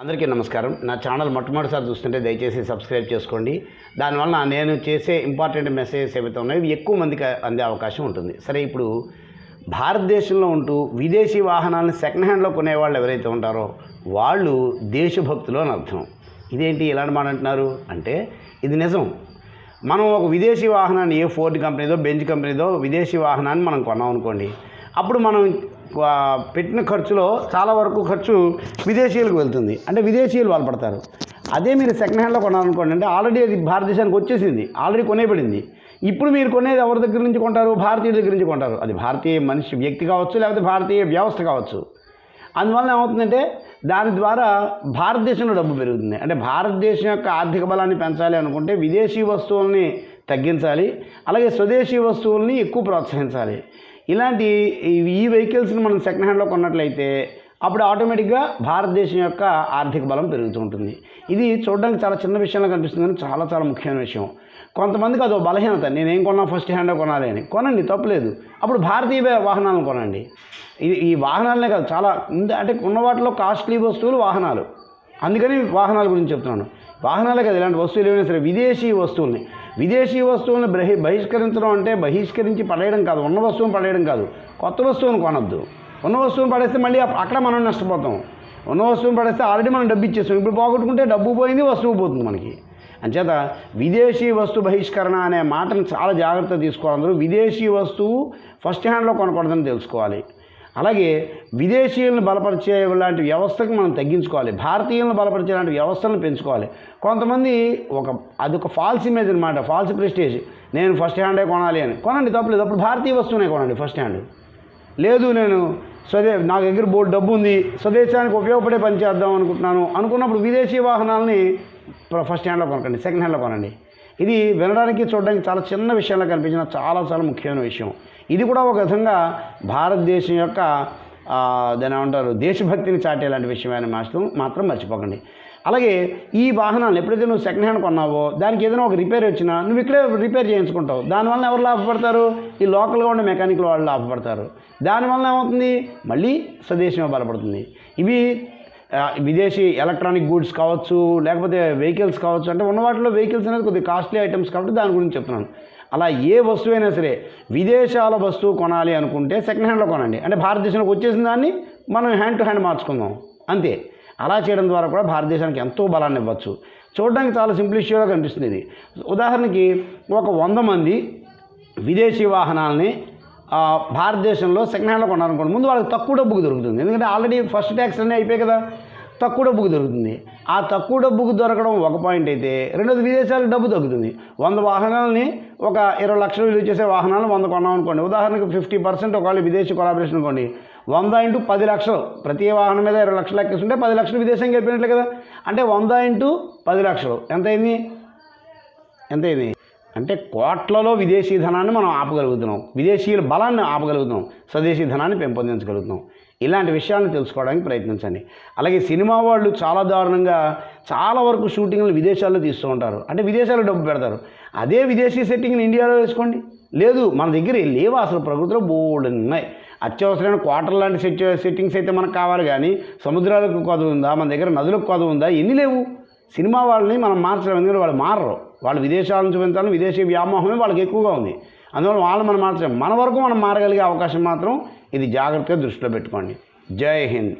అందరికీ నమస్కారం. నా ఛానల్ మొట్టమొదటిసారి చూస్తుంటే దయచేసి సబ్స్క్రైబ్ చేసుకోండి. దానివల్ల నేను చేసే ఇంపార్టెంట్ మెసేజెస్ ఏవైతే ఉన్నాయో ఎక్కువ మందికి అందే అవకాశం ఉంటుంది. సరే ఇప్పుడు భారతదేశంలో ఉంటూ విదేశీ వాహనాలను సెకండ్ హ్యాండ్లో కొనేవాళ్ళు ఎవరైతే ఉంటారో వాళ్ళు దేశభక్తులు అని అర్థం. ఇదేంటి ఇలాంటి మాట అంటున్నారు? అంటే ఇది నిజం. మనం ఒక విదేశీ వాహనాన్ని ఏ ఫోర్డ్ కంపెనీదో బెంజ్ కంపెనీదో విదేశీ వాహనాన్ని మనం కొన్నాం అనుకోండి అప్పుడు మనం పెట్టిన ఖర్చులో చాలా వరకు ఖర్చు విదేశీయులకు వెళ్తుంది. అంటే విదేశీయులు వాళ్ళు పడతారు. అదే మీరు సెకండ్ హ్యాండ్లో కొనాలనుకోండి అంటే ఆల్రెడీ అది భారతదేశానికి వచ్చేసింది. ఆల్రెడీ కొనేబడింది ఇప్పుడు మీరు కొనేది ఎవరి దగ్గర నుంచి కొంటారు? భారతీయుల దగ్గర నుంచి కొంటారు. అది భారతీయ మనిషి వ్యక్తి కావచ్చు లేకపోతే భారతీయ వ్యవస్థ కావచ్చు. అందువల్ల ఏమవుతుందంటే దాని ద్వారా భారతదేశంలో డబ్బు పెరుగుతుంది. అంటే భారతదేశం యొక్క ఆర్థిక బలాన్ని పెంచాలి అనుకుంటే విదేశీ వస్తువుల్ని తగ్గించాలి. అలాగే స్వదేశీ వస్తువుల్ని ఎక్కువ ప్రోత్సహించాలి. ఇలాంటి ఈ- ఈ వెహికల్స్ని మనం సెకండ్ హ్యాండ్లో కొన్నట్లయితే అప్పుడు ఆటోమేటిక్గా భారతదేశం యొక్క ఆర్థిక బలం పెరుగుతూ ఉంటుంది. ఇది చూడడానికి చాలా చిన్న విషయంలో కనిపిస్తుంది కానీ చాలా చాలా ముఖ్యమైన విషయం. కొంతమందికి అదో బలహీనత నేనేం కొన్నా ఫస్ట్ హ్యాండ్ కొనాలి అని. కొనండి తప్పలేదు. అప్పుడు భారతీయ వాహనాలను కొనండి. ఇది ఈ వాహనాలనే కాదు చాలా అంటే ఉన్న వాటిలో కాస్ట్లీ వస్తువులు వాహనాలు. అందుకని వాహనాల గురించి చెప్తున్నాను. వాహనాలే కదా ఇలాంటి వస్తువులు ఏమైనా సరే విదేశీ వస్తువుల్ని. విదేశీ వస్తువులను బహి బహిష్కరించడం అంటే బహిష్కరించి పడేయడం కాదు. ఉన్న వస్తువును పడేయడం కాదు. కొత్త వస్తువును కొనద్దు. ఉన్న వస్తువును పడేస్తే మళ్ళీ అక్కడ మనం నష్టపోతాం. ఉన్న వస్తువును పడేస్తే ఆల్రెడీ మనం డబ్బు ఇచ్చేస్తాం ఇప్పుడు పోగొట్టుకుంటే డబ్బు పోయింది వస్తువు పోతుంది మనకి. అంచేత విదేశీ వస్తు బహిష్కరణ అనే మాటను చాలా జాగ్రత్త తీసుకోవాలి. అందరూ విదేశీ వస్తువు ఫస్ట్ హ్యాండ్లో కొనకూడదని తెలుసుకోవాలి. అలాగే విదేశీయులను బలపరిచే లాంటి వ్యవస్థకు మనం తగ్గించుకోవాలి. భారతీయులను బలపరిచే లాంటి వ్యవస్థలను పెంచుకోవాలి. కొంతమంది ఒక అదొక ఫాల్స్ ఇమేజ్ అనమాట ఫాల్స్ ప్రెస్టేజ్ నేను ఫస్ట్ హ్యాండే కొనాలి అని. కొనండి తప్పలేదు. అప్పుడు భారతీయ వస్తువునే కొనండి ఫస్ట్ హ్యాండ్ లేదు నేను స్వదే నా దగ్గర బోర్డు డబ్బు ఉంది స్వదేశానికి ఉపయోగపడే పని చేద్దాం అనుకుంటున్నాను. అనుకున్నప్పుడు విదేశీ వాహనాలని ఫస్ట్ హ్యాండ్లో కొనకండి సెకండ్ హ్యాండ్లో కొనండి. ఇది వినడానికి చూడడానికి చాలా చిన్న విషయంలో కనిపించిన చాలా చాలా ముఖ్యమైన విషయం. ఇది కూడా ఒక విధంగా భారతదేశం యొక్క దాని ఏమంటారు దేశభక్తిని చాటేలాంటి విషయమైన మాత్రం మాత్రం మర్చిపోకండి. అలాగే ఈ వాహనాలు ఎప్పుడైతే నువ్వు సెకండ్ హ్యాండ్ కొన్నావో దానికి ఏదైనా ఒక రిపేర్ వచ్చినా నువ్వు ఇక్కడే రిపేర్ చేయించుకుంటావు. దానివల్ల ఎవరు లాభపడతారు? ఈ లోకల్గా ఉండే మెకానిక్లు వాళ్ళు లాభపడతారు. దానివల్ల ఏమవుతుంది? మళ్ళీ స్వదేశమే బలపడుతుంది. ఇవి విదేశీ ఎలక్ట్రానిక్ గూడ్స్ కావచ్చు లేకపోతే వెహికల్స్ కావచ్చు అంటే ఉన్న వాటిలో వెహికల్స్ అనేది కొద్దిగా కాస్ట్లీ ఐటమ్స్ కాబట్టి దాని గురించి చెప్తున్నాను. అలా ఏ వస్తువైనా సరే విదేశాల వస్తువు కొనాలి అనుకుంటే సెకండ్ హ్యాండ్లో కొనండి. అంటే భారతదేశంలోకి వచ్చేసిన దాన్ని మనం హ్యాండ్ టు హ్యాండ్ మార్చుకుందాం. అంతే. అలా చేయడం ద్వారా కూడా భారతదేశానికి ఎంతో బలాన్ని ఇవ్వచ్చు. చూడడానికి చాలా సింప్లిషియర్గా కనిపిస్తుంది ఇది. ఉదాహరణకి ఒక వంద మంది విదేశీ వాహనాలని భారతదేశంలో సెకండ్ హ్యాండ్లో కొనాలనుకోండి. ముందు వాళ్ళకి తక్కువ డబ్బుకు దొరుకుతుంది. ఎందుకంటే ఆల్రెడీ ఫస్ట్ ట్యాక్స్ అన్నీ అయిపోయాయి కదా. తక్కువ డబ్బుకు దొరుకుతుంది. ఆ తక్కువ డబ్బుకు దొరకడం ఒక పాయింట్ అయితే రెండోది విదేశాలకు డబ్బు తగ్గుతుంది. వంద వాహనాలని ఒక ఇరవై లక్షలు విలువ చేసే వాహనాలను వంద కొన్నాం అనుకోండి. ఉదాహరణకు ఫిఫ్టీ పర్సెంట్ ఒకవేళ విదేశీ కొలాబరేషన్ అనుకోండి. వంద ఇంటూ పది లక్షలు ప్రతి వాహనం మీద ఇరవై లక్షలు ఎక్కేస్తుంటే పది లక్షలు విదేశం గెలిపినట్లే కదా. అంటే వంద ఇంటూ పది లక్షలు ఎంత అయింది? ఎంత అయింది? అంటే కోట్లలో విదేశీ ధనాన్ని మనం ఆపగలుగుతున్నాం. విదేశీయుల బలాన్ని ఆపగలుగుతున్నాం. స్వదేశీ ధనాన్ని పెంపొందించగలుగుతున్నాం. ఇలాంటి విషయాలను తెలుసుకోవడానికి ప్రయత్నించండి. అలాగే సినిమా వాళ్ళు చాలా దారుణంగా చాలా వరకు షూటింగ్లు విదేశాల్లో తీస్తూ ఉంటారు. అంటే విదేశాల్లో డబ్బు పెడతారు. అదే విదేశీ సెట్టింగ్ని ఇండియాలో వేసుకోండి. లేదు మన దగ్గర లేవు? అసలు ప్రకృతిలో బోల్డ్ ఉన్నాయి. అత్యవసరమైన క్వార్టర్ లాంటి సెట్ సెట్టింగ్స్ అయితే మనకు కావాలి కానీ సముద్రాలకు కొదవ ఉందా? మన దగ్గర నదులకు కొదవ ఉందా? ఎన్ని లేవు. సినిమా వాళ్ళని మనం మార్చడం ఎందుకంటే వాళ్ళు మారరు. వాళ్ళు విదేశాల నుంచి పెంచాలని విదేశీ వ్యామోహమే వాళ్ళకి ఎక్కువగా ఉంది. అందువల్ల వాళ్ళు మనం మార్చలేము మన వరకు మనం మారగలిగే అవకాశం మాత్రం ఇది జాగ్రత్తగా దృష్టిలో పెట్టుకోండి. జై హింద్.